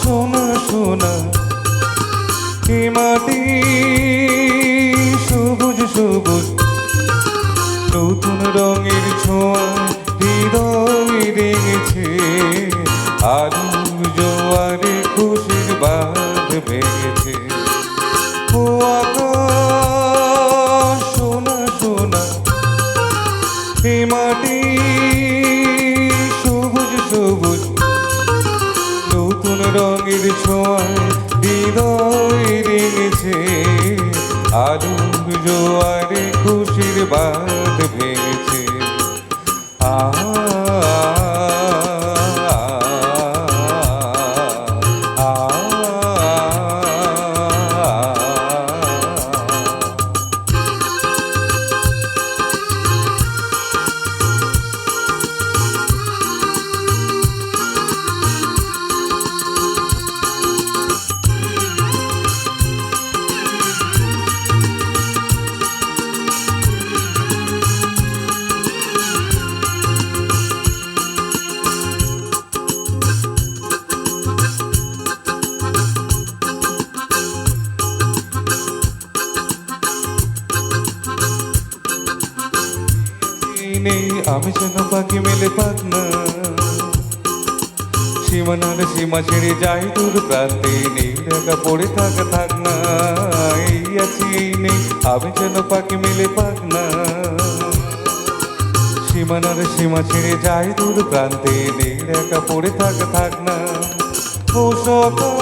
সোনা সোনা। এ মাটি সবুজ সবুজ। নতুন রঙের ছোঁয়া হৃদয় আলু জোয়ারে খুশির বাঁধ ভেঙেছে। ও সোনা সোনা। এ মাটি সবুজ নতুন রঙের ছোঁয়ায় হৃদয় রেঙেছে। আলু জোয়ারে খুশির বাঁধ ভেঙেছে। আ, আমি যেন পাখি মেলে পাক না। সীমানার সীমা ছেড়ে যাই, দূর প্রান্তে নেই, ঢাকা পড়ে থাকা, থাক না। এই আছি, এই নেই, আমি যেন পাখি মেলে পাক না। সীমানার সীমা ছেড়ে যাই, দূর প্রান্তে নেই, ঢাকা পড়ে থাকা, থাক না। ও সকাল,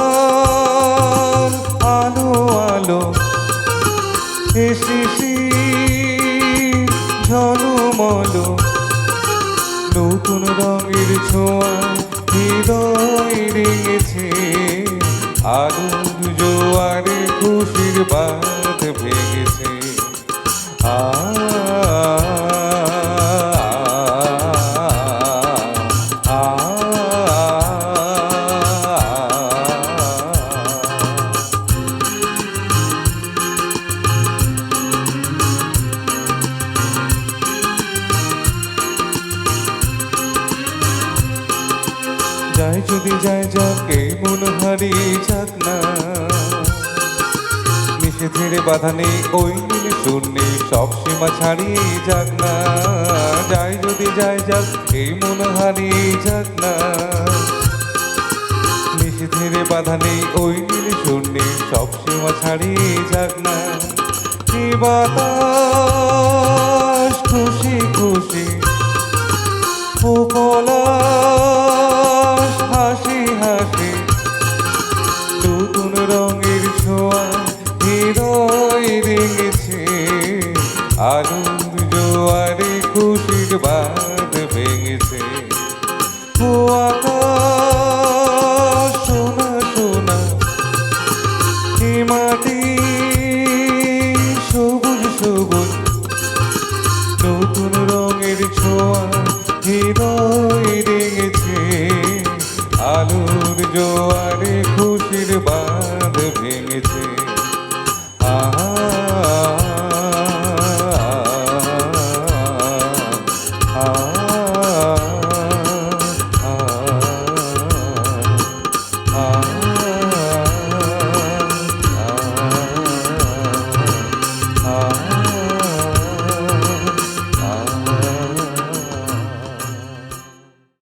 আলো আলো, এসেছি নতুন রঙের ছোঁয়া হৃদয় রেঙেছে আগুন জোয়ারে খুশির বাঁধ যায়, যদি যায়, যাকে মন হারিয়ে যাক না। নিষেধের বাধা নেই, ওই নীল শূন্যে, সব সীমা ছাড়িয়ে যাক না। যায়, যদি যায়, যাক এই মন হারিয়ে যাক না। নিষেধের বাধা নেই, ওই নীল শূন্যে, সব সীমা ছাড়িয়ে যাক না। কি বাতাস, খুশি খুশি ও আনন্দ জোয়ারে খুশির বাঁধ ভেঙেছে। ও আকাশ সোনা সোনা এ মাটি সবুজ সবুজ, নতুন রঙের ছোঁয়া হৃদয় রেঙেছে। আলোর জোয়ারে